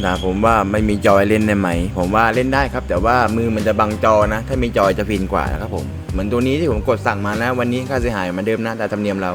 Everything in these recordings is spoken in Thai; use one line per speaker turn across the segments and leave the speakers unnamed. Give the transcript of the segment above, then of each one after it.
นถามผมว่าไม่มีจอยเล่นได้ไหม ผมว่าเล่นได้ครับ แต่ว่ามือมันจะบังจอนะ ถ้ามีจอยจะฟินกว่านะครับผมเหมือนตัวนี้ที่ผมกดสั่งมานะ วันนี้ค่าเสียหายเหมือนเดิมนะแต่ธรรมเนียมเรา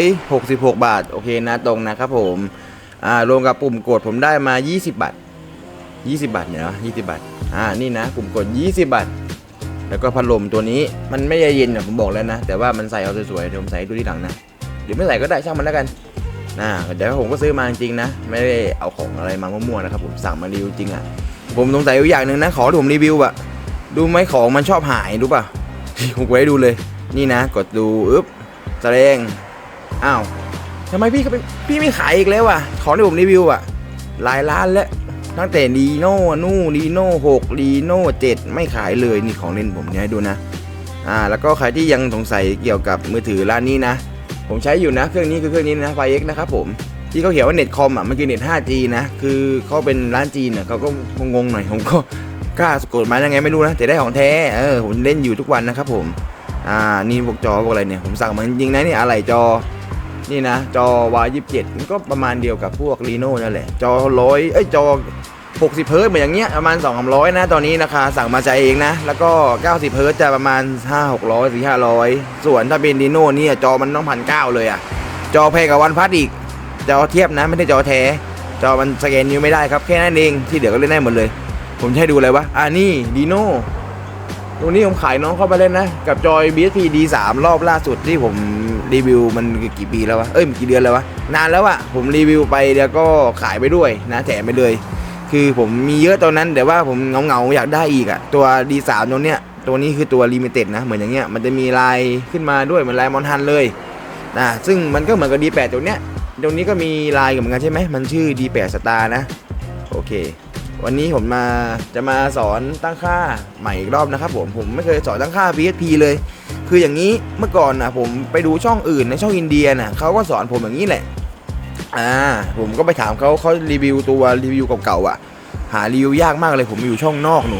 266 บาท โอเคนะตรงนะครับผมอ่ารวมกับปุ่มกดผมได้มา 20 บาท 20 บาทเนี่ยนะ20 บาทอ่านี่นะปุ่มกด 20 บาทแล้วก็พัดลมตัวนี้มันไม่เย็นนะผมบอกแล้วนะ แต่ว่ามันใส่เอาสวยๆเดี๋ยวผมใส่ดูที่หลังนะหรือไม่ใส่ก็ได้ช่างมันแล้วกัน นะเดี๋ยวผมก็ซื้อมาจริงนะ ไม่ได้เอาของอะไรมามั่วๆนะครับผมสั่งมารีวิวจริงอะ ผมสงสัยอยู่อย่างหนึ่งนะขอที่ผมรีวิวอะดูไหมของมันชอบหายรู้ป่ะผมกดให้ดูเลย นี่นะ กดดูอึ๊บแสดงอ้าวทำไมพี่เขาไปพี่ไม่ขายอีกแล้วอะของที่ผมรีวิวอะหลายล้านแล้วตั้งแต่ลีโน่นู่ลีโน่หกลีโน่เจ็ดไม่ขายเลยนี่ของเล่นผมเนี่ยดูนะอ่าแล้วก็ใครที่ยังสงสัยเกี่ยวกับมือถือร้านนี้นะ ผมใช้อยู่นะเครื่องนี้คือเครื่องนี้นะไฟเอ็กนะครับผมที่เขาเขียนว่าเน็ตคอมอะมันคือเน็ต 5G นะคือเขาเป็นร้านจีนอะเขาก็งงๆหน่อยผมก็กล้าสะกดมายังไงไม่รู้นะแต่ได้ของแท้เออผมเล่นอยู่ทุกวันนะครับผมอ่านี่พวกจอพวกอะไรเนี่ยผมสั่งมาจริงๆนะนี่อะไรจอนี่นะจอ Y27 มันก็ประมาณเดียวกับพวก Reno นั่นแหละจอร้อยเอ้ยจอ 60 เฮิร์ตเหมือนอย่างเงี้ยประมาณ 2 3 0 0 นะ ตอนนี้ราคาสั่งมาจ่ายเองนะ แล้วก็ 90 เฮิร์ตจะประมาณ 5 600 4 500 ส่วนถ้าเป็น Reno เนี่ยจอมันต้องพันเก้าเลยอะจอแพงกับวันพัดอีก จอเทียบนะไม่ได้จอแท้ จอมันสแกนนิ้วไม่ได้ครับ แค่นั้นเองที่เหลือก็เล่นได้หมดเลย ผมจะให้ดูอะไรวะอ่านี่ Reno ตรงนี้ผมขายน้องเข้าไปเล่นนะ กับจอย BSP D3 รอบล่าสุดที่ผมรีวิวมันกี่ปีแล้ววะ เอ้ยมันกี่เดือนแล้ววะ นานแล้วอะผมรีวิวไปแล้วก็ขายไปด้วยนะแถมไปเลย คือผมมีเยอะตอนนั้นแต่ว่าผมเงาเงาๆอยากได้อีกอะตัว D3 ตัวเนี้ยตัวนี้คือตัวลิมิเต็ดนะเหมือนอย่างเงี้ยมันจะมีลายขึ้นมาด้วยเหมือนลายมอนทันเลยนะซึ่งมันก็เหมือนกับ D8 ตัวเนี้ยตรงนี้ก็มีลายเหมือนกันใช่ไหมมันชื่อ D8 Star นะโอเค วันนี้ผมมาจะมาสอนตั้งค่าใหม่อีกรอบนะครับผมผมไม่เคยสอนตั้งค่า VSP เลย คืออย่างนี้เมื่อก่อนนะผมไปดูช่องอื่นในช่องอินเดียนะเขาก็สอนผมอย่างนี้แหละ อ่าผมก็ไปถามเขาเขารีวิวตัวรีวิวเก่าๆอะ หารีวิวยากมากเลยผมอยู่ช่องนอกหนู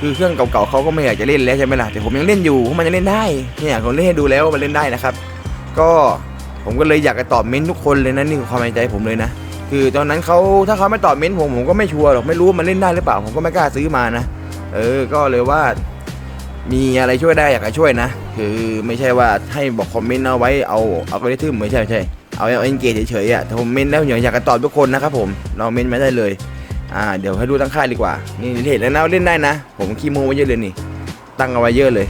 คือเครื่องเก่าๆเขาก็ไม่อยากจะเล่นแล้วใช่ไหมล่ะแต่ผมยังเล่นอยู่เพราะมันยังเล่นได้เนี่ยผมเล่นให้ดูแล้วว่ามันเล่นได้นะครับ ก็ผมก็เลยอยากจะตอบเม้นทุกคนเลยนะนี่คือความในใจผมเลยนะคือตอนนั้นเขาถ้าเขาไม่ตอบเม้นผมผมก็ไม่ชัวร์หรอกไม่รู้ว่ามันเล่นได้หรือเปล่า ผมก็ไม่กล้าซื้อมานะ เออก็เลยว่า มีอะไรช่วยได้อยากจะช่วยนะ คือไม่ใช่ว่าให้บอกคอมเมนต์เอาไว้เอาเอาไปทึมไม่ใช่ไม่ใช่ เอาเอาเอนเกจเฉยๆอะแต่ผมเมนแล้วอยากจะตอบทุกคนนะครับผมเราเมนต์มาได้เลยอ่าเดี๋ยวให้ดูตั้งค่ายดีกว่า นี่เห็นแล้วนะเล่นได้นะ ผมขี้โม้ไว้เยอะเลยนี่ ตั้งเอาไว้เยอะเลย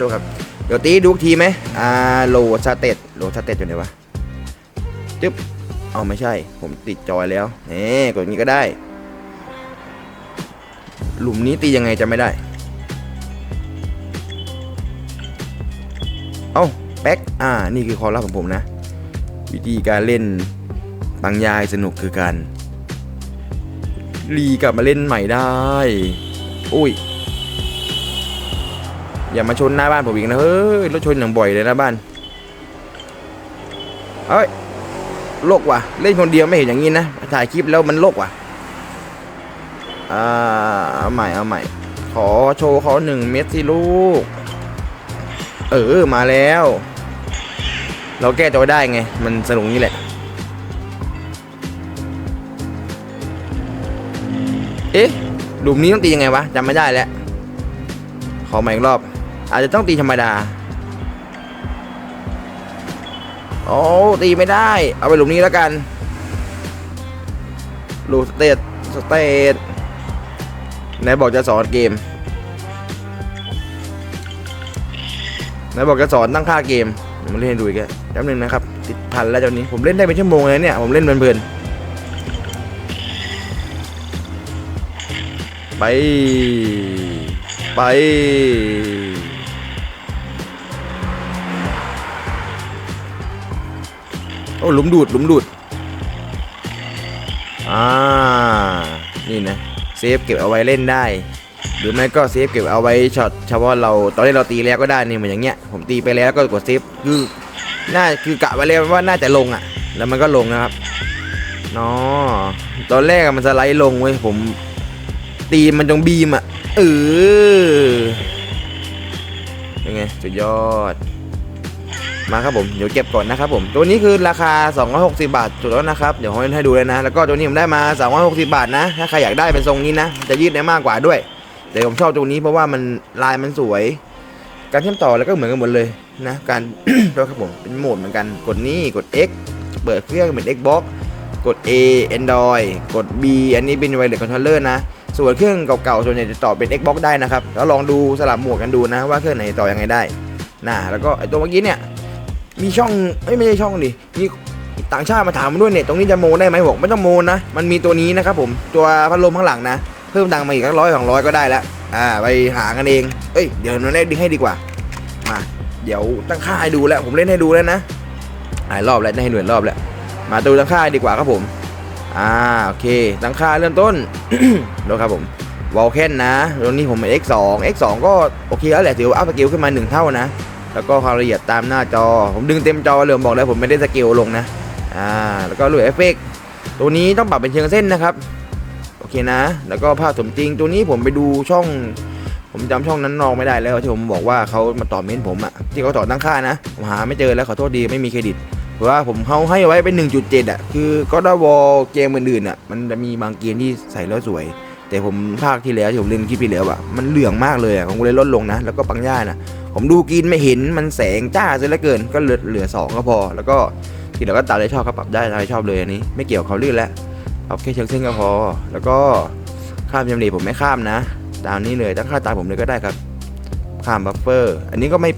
ดูครับเดี๋ยวตีดูทีไหมอ่าโลดสเตตโลดสเตตอยู่ไหนวะจึ๊บเอาไม่ใช่ ผมติดจอยแล้วนี่กดนี้ก็ได้ หลุมนี้ตียังไงจะไม่ได้ เอ้าแป๊กอ่า นี่คือความลับของผมนะ วิธีการเล่นบางยายสนุกคือการรีกลับมาเล่นใหม่ได้ อุ้ย อย่ามาชนหน้าบ้านผมอีกนะ เฮ้ย รถชนอย่างบ่อยเลยน้าบ้าน เฮ้ย โลกว่ะ เล่นคนเดียวไม่เห็นอย่างนี้นะ ถ่ายคลิปแล้วมันโลกว่ะ อ่า เอาใหม่ เอาใหม่ ขอโชว์เขาหนึ่งเม็ดสิลูก เออ มาแล้ว เราแก้จอยได้ไง มันสนุกนี่แหละ เอ๊ะหลุมนี้ต้องตียังไงวะจำไม่ได้แล้ว ขอใหม่อีกรอบ อาจจะต้องตีธรรมดา โอ้ตีไม่ได้ เอาไปหลุมนี้แล้วกันหลุมสเตตสเตตไหนบอกจะสอนเกมไหนบอกจะสอนตั้งค่าเกม เดี๋ยวมาเล่นให้ดูอีกแล้วแป๊บนึงนะครับติดพันแล้วเจ้านี้ผมเล่นได้เป็นชั่วโมงเลยเนี่ยผมเล่นเพลินๆไป ไป โอ้หลุมดูดหลุมดูด อ่า นี่นะ เซฟเก็บเอาไว้เล่นได้ หรือไม่ก็เซฟเก็บเอาไว้ช็อตเฉพาะเราตอนที่เราตีแล้วก็ได้นี่เหมือนอย่างเงี้ยผมตีไปแล้วก็กดเซฟคือน่าคือกะไว้แล้วว่าน่าจะลงอะ แล้วมันก็ลงนะครับเนาะตอนแรกมันสไลด์ลงเว้ยผม ตีมันตรงบีมอะเออเป็นไงสุดยอด มาครับผมเดี๋ยวเก็บก่อนนะครับผม ตัวนี้คือราคา 260 บาทจุดแล้วนะครับ เดี๋ยวผมให้ดูเลยนะ แล้วก็ตัวนี้ผมได้มา260 บาทนะ ถ้าใครอยากได้เป็นทรงนี้นะ จะยืดได้มากกว่าด้วย แต่ผมชอบตัวนี้เพราะว่ามันลายมันสวย การเชื่อมต่อแล้วก็เหมือนกันหมดเลยนะการด้วยครับผมเป็นโหมดเหมือนกันกดนี่กด X เปิดเครื่องเหมือน Xbox กด A Android กด B อันนี้เป็น Wireless Controller นะ ส่วนเครื่องเก่าๆส่วนใหญ่จะต่อเป็น Xbox ได้นะครับ แล้วลองดูสลับหมวกกันดูนะว่าเครื่องไหนต่อยังไงได้นะแล้วก็ไอตัวเมื่อกี้เนี่ยมีช่องไม่ใช่ช่องดิมีต่างชาติมาถามมาด้วยเนี่ยตรงนี้จะโมได้ไหมบอกไม่ต้องโมนะมันมีตัวนี้นะครับผมตัวพัดลมข้างหลังนะ พิ่มตังค์มาอีกสักร้อยสองร้อยก็ได้ล้วอ่าไปหากันเองเอ้ยเดี๋ยวเราเล่นให้ดีกว่ามาเดี๋ยวตั้งค่าให้ดูแล้ว ผมเล่นให้ดูแล้วนะหลายรอบแล้วได้ให้หน่วยรอบแล้วมาดูตั้งค่าดีกว่าครับผมอ่าโอเคตั้งค่าเริ่มต้นดูครับผมวอลเคนนะตรงนี้ผมเป็น X2 X2 ก็โอเคแล้วแหละถือว่าอัพสกิลขึ้นมาหนึ่งเท่านะ แล้วก็ความละเอียดตามหน้าจอ ผมดึงเต็มจอเลยผมบอกแล้วผมไม่ได้สเกลลงนะอ่าแล้วก็รูปเอฟเฟกต์ตัวนี้ต้องปรับเป็นเชิงเส้นนะครับ เคนะ แล้วก็ภาพสมจริงตัวนี้ผมไปดูช่อง ผมจำช่องนั้นนองไม่ได้แล้วที่ผมบอกว่าเขามาต่อเม้นผมอะที่เขาต่อตั้งค่านะผมหาไม่เจอแล้วขอโทษดีไม่มีเครดิตเพราะว่าผมเขาให้ไว้เป็น 1.7อะคือก็ด้วอลเกมอื่นๆอะมันจะมีบางเกมที่ใส่แล้วสวย แต่ผมภาคที่แล้วที่ผมเล่นคลิปที่แล้วอะมันเหลืองมากเลยอะผมก็เลยลดลงนะ แล้วก็ปังย่านะผมดูกินไม่เห็นมันแสงจ้าซะเหลือเกินก็เหลือเหลือสองก็พอ แล้วก็ที่เหลือก็ตามใจชอบก็ปรับได้ตามใจชอบเลยอันนี้ ไม่เกี่ยวเขาลื่นแล้ว ปรับแค่เชิงเส้นก็พอ แล้วก็ข้ามยำหนีผมไม่ข้ามนะ ตามนี้เลยตั้งค่าตามผมเลยก็ได้ครับ ข้ามบัฟเฟอร์ อันนี้ก็ไม่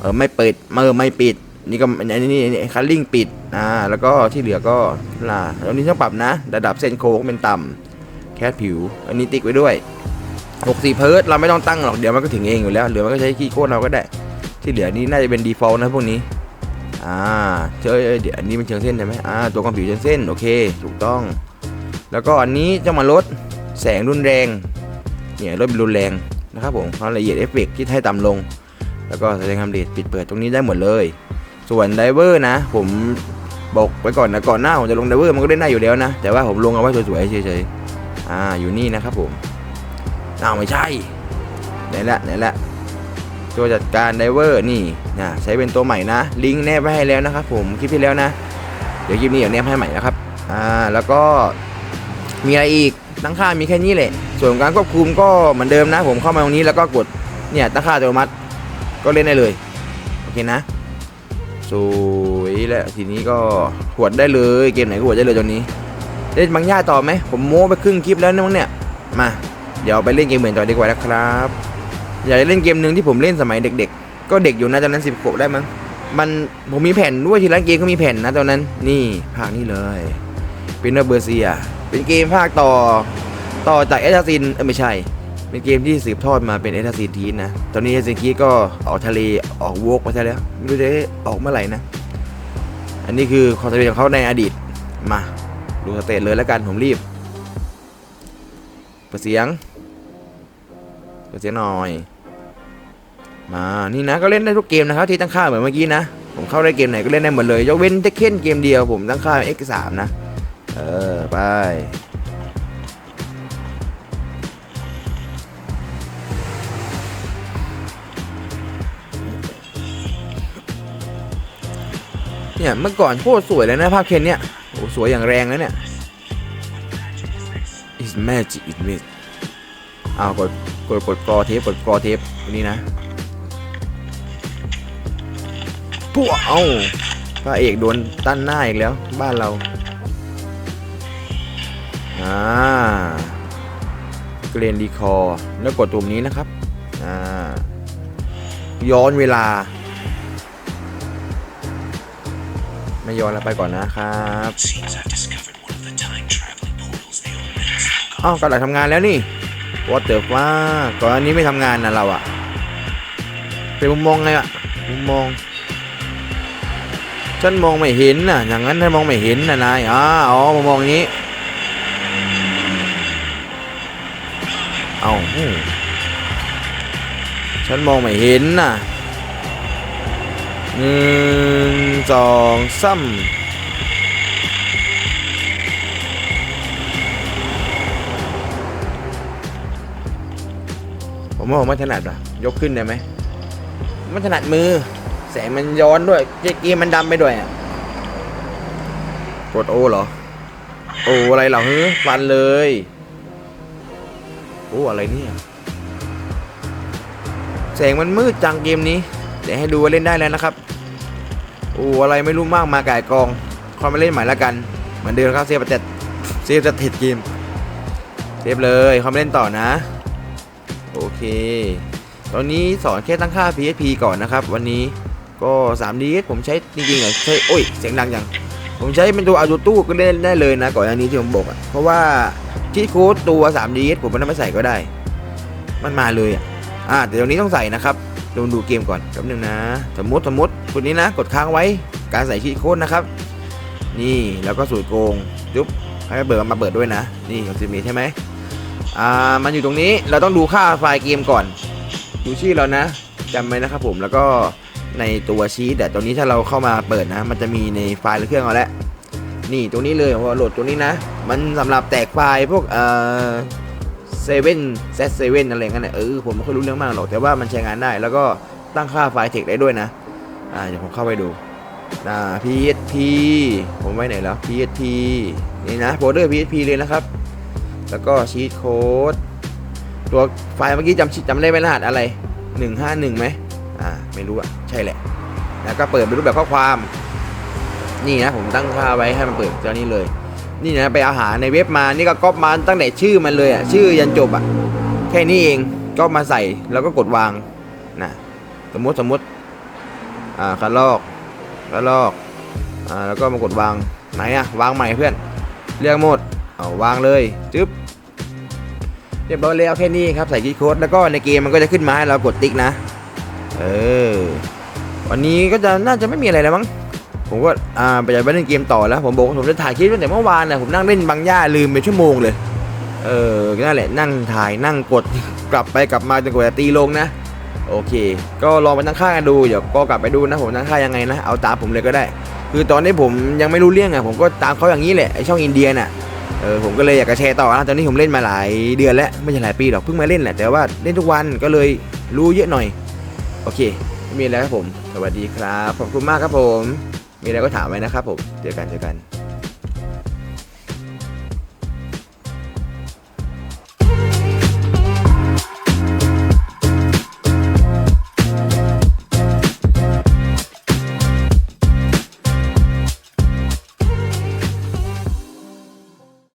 เออไม่เปิดเออไม่ปิด นี่ก็อันนี้นี่นี่คัลลิ่งปิดอ่าแล้วก็ที่เหลือก็ลาแล้วนี้ต้องปรับนะ ระดับเส้นโค้งเป็นต่ำแคสผิว อันนี้ติ๊กไว้ด้วย60เพิร์ตเราไม่ต้องตั้งหรอกเดี๋ยวมันก็ถึงเองอยู่แล้วเหลือมันก็ใช้คีย์โค้ดเราก็ได้ ที่เหลือนี้น่าจะเป็น default นะพวกนี้ อ่าเจอเดี๋ยวอันนี้เป็นเชิงเส้นใช่ไหมอ่าตัวความผิวเชิงเส้นโอเคถูกต้อง แล้วก็อันนี้จะมาลดแสงรุนแรงเนี่ยลดเป็นรุนแรงนะครับผมความละเอียดเอฟเฟกที่ให้ต่ำลง แล้วก็แสดงความละเอียดปิดเปิดตรงนี้ได้หมดเลย ส่วนไดเวอร์นะ ผมบอกไว้ก่อนนะก่อนหน้าผมจะลงไดเวอร์มันก็เล่นได้อยู่แล้วนะ แต่ว่าผมลงเอาไว้สวยๆเฉยๆอ่าอยู่นี่นะครับผมอ้าวไม่ใช่ไหนละไหนละ ตัวจัดการไดเวอร์นี่นะใช้เป็นตัวใหม่นะ ลิงก์แนบไว้ให้แล้วนะครับผมคลิปที่แล้วนะ เดี๋ยวคลิปนี้เดี๋ยวแนบให้ใหม่นะครับอ่าแล้วก็มีอะไรอีกตั้งค่ามีแค่นี้แหละ ส่วนการควบคุมก็เหมือนเดิมนะ ผมเข้ามาตรงนี้แล้วก็กดเนี่ยตั้งค่าอัตโนมัติก็เล่นได้เลยโอเคนะสวยแล้วทีนี้ก็หวดได้เลยเกมไหนก็หวดได้เลยตอนนี้เล่นบางย่าต่อไหมผมโม้ไปครึ่งคลิปแล้วนะมั้งเนี่ยมาเดี๋ยวไปเล่นเกมอื่นต่อดีกว่านะครับ อยากจะเล่นเกมหนึ่งที่ผมเล่นสมัยเด็ก ๆ ก็เด็กอยู่นะตอนนั้นสิบขวบได้มั้งมันผมมีแผ่นด้วยที่ร้านเกมก็มีแผ่นนะตอนนั้นนี่ภาคนี้เลยเป็นเบอร์เซีย เป็นเกมภาคต่อต่อจากเอทาซินเออไม่ใช่ เป็นเกมที่สืบทอดมาเป็นเอทาซินทีนะ ตอนนี้เอทาซินทีก็ออกทะเลออกวกไปซะแล้วไม่รู้จะออกเมื่อไหร่นะ อันนี้คือความสำเร็จของเขาในอดีตมาดูสเตจเลยแล้วกันผมรีบเปิดเสียงเปิดเสียงหน่อย มานี่นะก็เล่นได้ทุกเกมนะครับที่ตั้งค่าเหมือนเมื่อกี้นะ ผมเข้าได้เกมไหนก็เล่นได้หมดเลย ยกเว้นเทคเคนเกมเดียวผมตั้งค่า X3 นะ เออ ไปเนี่ยเมื่อก่อนโคตรสวยเลยนะภาพเคนเนี่ยโอ้สวยอย่างแรงนะเนี่ย is magic it magic อ้าวกดกดกดกรอเทปกดกรอเทปนี่นะ ปุ๊เอ้าพระเอกโดนตั้นหน้าอีกแล้ว บ้านเราอ่าเกรนดีคอร์แล้วกดตุ่มนี้นะครับอ่าย้อนเวลา ไม่ย้อนแล้วไปก่อนนะครับอ้าวกำลังทำงานแล้วนี่วอเตอร์ว่าก่อนอันนี้ไม่ทำงานนะเราอะเป็นมุมมองไงอะมุมมอง ฉันมองไม่เห็นน่ะ อย่างนั้นฉันมองไม่เห็นนะนายอ๋ออ๋อมุมองอย่างนี้ เอาฉันมองไม่เห็นน่ะหนึ่งสองสามผมว่าผมไม่ถนัดอะ ยกขึ้นได้ไหมไม่ถนัดมือ แสงมันย้อนด้วยเกมมันดำไปด้วยอะกดโอเหรอ โออะไรเหรอเฮ้ยฟันเลย โอ้อะไรเนี่ย แสงมันมืดจังเกมนี้ เดี๋ยวให้ดูว่าเล่นได้แล้วนะครับ โอ้อะไรไม่รู้มากมาไก่ายกองคอยมาเล่นใหม่ละกันเหมือนเดิมครับเซฟแต่เซฟจะเทดเกมเซฟเลยเขามาเล่นต่อนะ โอเค ตอนนี้สอนแค่ตั้งค่า PSP ก่อนนะครับ วันนี้ ก็ 3D ผมใช้จริงๆอะใช้โอ้ยเสียงดังยังผมใช้เป็นตัวอา u ตู้ก็เล่นได้เลยนะก่อนอันนี้ที่ผมบอกอะเพราะว่าที่โค้ดตัว 3D ผมมันไม่ใส่ก็ได้ มันมาเลยอะอ่าแต่ตรงนี้ต้องใส่นะครับลองดูเกมก่อนแป๊บนึงนะ สมมติสมมติคนนี้นะ กดค้างไว้การใส่ชีโค้ดนะครับ นี่แล้วก็สูตรโกงจุ๊บให้เบิร์มาเปิดด้วยนะ นี่ของซีมีใช่ไหมอ่ามันอยู่ตรงนี้เราต้องดูค่าไฟล์เกมก่อนดูชื่อเรานะจำไว้นะครับผมแล้วก็ ในตัวชีตแต่ตัวนี้ถ้าเราเข้ามาเปิดนะ มันจะมีในไฟล์เครื่องเราแล้วนี่ตัวนี้เลยพอโหลดตัวนี้นะ มันสำหรับแตกไฟล์พวกเอ่อเซเว่นเซตเซเว่นอะไรเงี้ยเออผมไม่ค่อยรู้เรื่องมากหรอกแต่ว่ามันใช้งานได้ แล้วก็ตั้งค่าไฟล์เทคได้ด้วยนะอ่าเดี๋ยวผมเข้าไปดูอ่า PSP ผมไว้ไหนแล้ว PSP นี่นะโฟลเดอร์ PSP เลยนะครับ แล้วก็ชีตโค้ดตัวไฟล์เมื่อกี้จำชิจำได้ไหมรหัสอะไร 151ไหม อ่าไม่รู้อะใช่แหละ แล้วก็เปิดเป็นรูปแบบข้อความ นี่นะผมตั้งค่าไว้ให้มันเปิดเจ้านี้เลย นี่นะไปเอาหาในเว็บมานี่ก็ก๊อปมาตั้งแต่ชื่อมันเลยอะชื่อยันจบอะแค่นี้เองก็มาใส่แล้วก็กดวางนะสมมติสมมติอ่าคันลอกคันลอกอ่าแล้วก็มากดวางไหนอะวางใหม่เพื่อนเรียกหมดเอาวางเลยจึ๊บเรียบร้อยแล้วแค่นี้ครับใส่คีย์โค้ดแล้วก็ในเกมมันก็จะขึ้นมาให้เรากดติ๊กนะ เออ วันนี้ก็จะน่าจะไม่มีอะไรแล้วมั้ง ผมก็อ่าไปจะไปเล่นเกมต่อแล้ว ผมบอกว่าผมจะถ่ายคลิปตั้งแต่เมื่อวานนะผมนั่งเล่นบางย่าลืมไปชั่วโมงเลย เออนั่นแหละนั่งถ่ายนั่งกดกลับไปกลับมาจนกว่าจะตีลงนะ โอเค ก็ลองไปตั้งค่ากันดู เดี๋ยวก็กลับไปดูนะ ผมตั้งค่ายังไงนะ เอาตามผมเลยก็ได้ คือตอนนี้ผมยังไม่รู้เรื่องอะ ผมก็ตามเขาอย่างนี้แหละไอช่องอินเดียน่ะเออผมก็เลยอยากจะแชร์ต่อนะตอนนี้ผมเล่นมาหลายเดือนแล้วไม่ใช่หลายปีหรอกเพิ่งมาเล่นแหละแต่ว่าเล่นทุกวันก็เลยรู้เยอะหน่อย โอเคไม่มีอะไรครับผม สวัสดีครับ ขอบคุณมากครับผม มีอะไรก็ถามไว้นะครับผม เจอกันเจอกัน